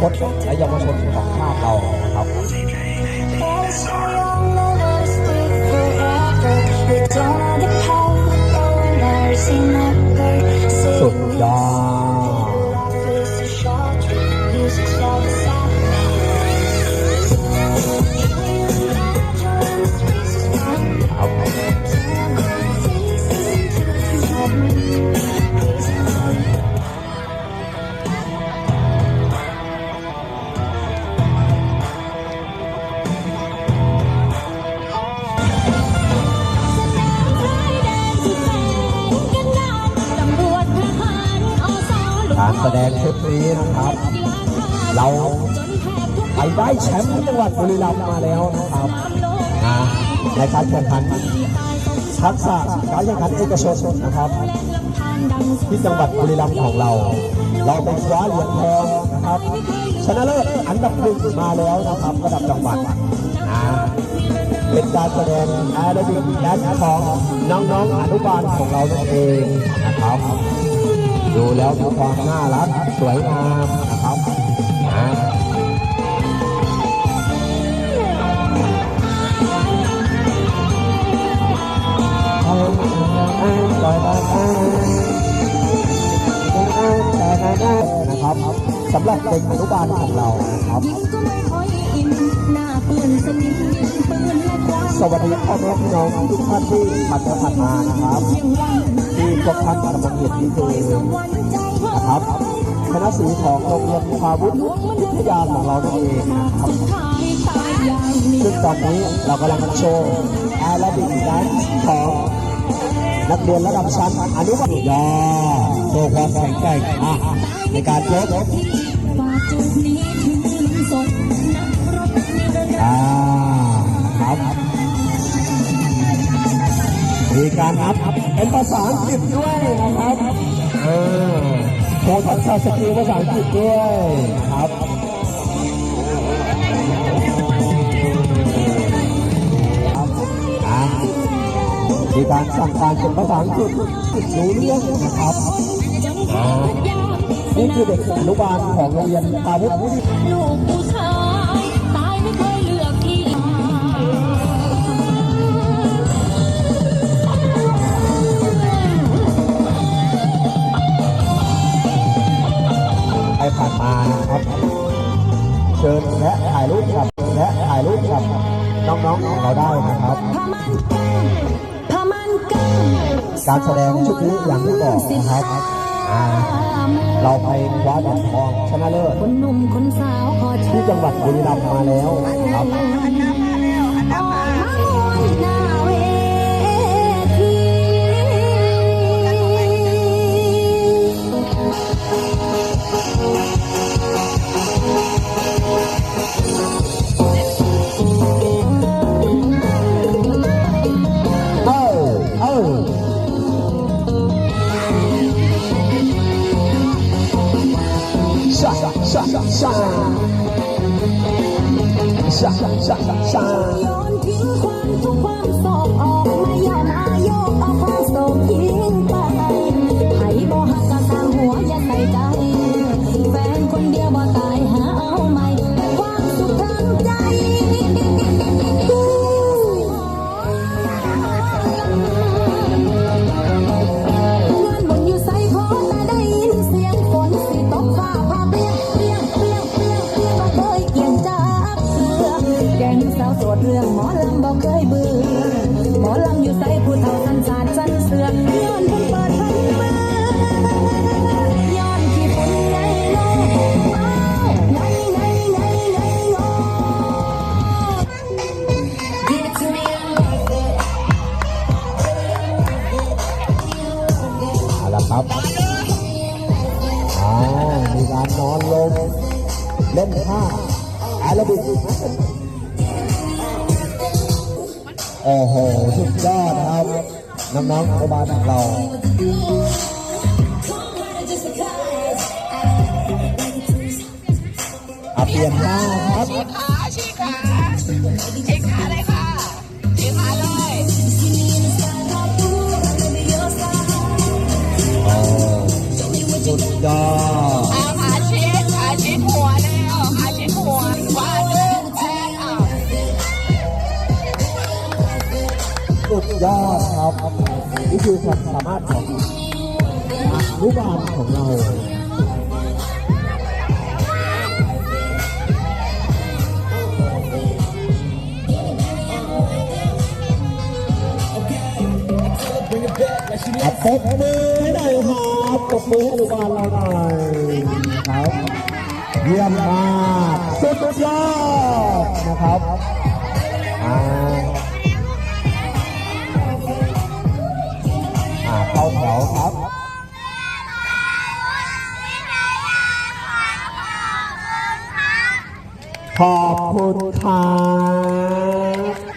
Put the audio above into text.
คตและเยาวชนของชาติเรานะครับ การแสดงชุดนี้นะครับ เราไปได้แชมป์ที่จังหวัดบุรีรัมย์มาแล้วนะครับนะในการแข่งขันทักษะการแข่งขันเอกชนนะครับ ที่จังหวัดบุรีรัมย์ของเรา เราไปคว้าเหรียญทองนะครับชนะเลิศอันดับหนึ่งมาแล้วนะครับระดับจังหวัดนะเป็นการแสดงแอโรบิกแดนซ์ของน้องๆอนุบาลของเรานั่นเองนะครับ ดูแล้วมีความน่ารักสวยงามนะครับนะนะครับสำหรับเด็กอนุบาลของเรานะครับ สวัสดีพ่อแม่พี่น้องทุกท่านที่ผ่านไปผ่านมานะครับที่พวกท่านกำลังเห็นนี่คือนะครับคณะสีของโรงเรียนพาวุฒิวิทยาของเรานั่นเองนะครับซึ่งตอนนี้เรากำลังโชว์แอโรบิกแดนซ์ของนักเรียนระดับชั้นอนุบาลยอโชว์ความแข็งแกร่งในการยก อ่าครับมีการนับเป็นภาษาอังกฤษด้วยนะครับเออโชว์ทักษะสกิลภาษาอังกฤษด้วยนะครับครับอ่ามีการสั่งการเป็นภาษาอังกฤษรู้เรื่องนะครับอ่านี่คือเด็กอนุบาลของโรงเรียนปาวุฒิายรูปกับและถ่ายรูปกับน้องๆของเราได้นะครับ การแสดงชุดนี้อย่างที่บอกนะครับเราไปคว้าเหรียญทองชนะเลิศที่จังหวัดบุรีรัมย์มาแล้วครับ ชาชาชาชาชาชาโยนทิ้งความทุกความโศกออกมาอย่ามาโยกเอาความโศกทิ้งไป เคยเบื่อหมอลำอยู่ใส่ผู้เฒ่าสันสาดสันเสือย้อนเพิ่นเปิดเพิ่นมาย้อนขี้ฝนไงโลอ้าวไงไงไงไงโง่ Give it to me like that เอาละครับอ้าวมีการนอนลงเล่นท่าแอโรบิก น้องๆอนุบาลของเราอะเปลี่ยนหน้าครับขาชี้ขาเช็คขาเลยค่ะเช็คขาเลยโอ้สุดยอด เอายอดครับนี่คือความสามารถของอนุบาลของเราอัดปบมือให้หน่อยครับปบมือให้อนุบาลเราหน่อยครับ เยี่ยมมาก สุดยอดนะครับ ครับขอบคุณครับ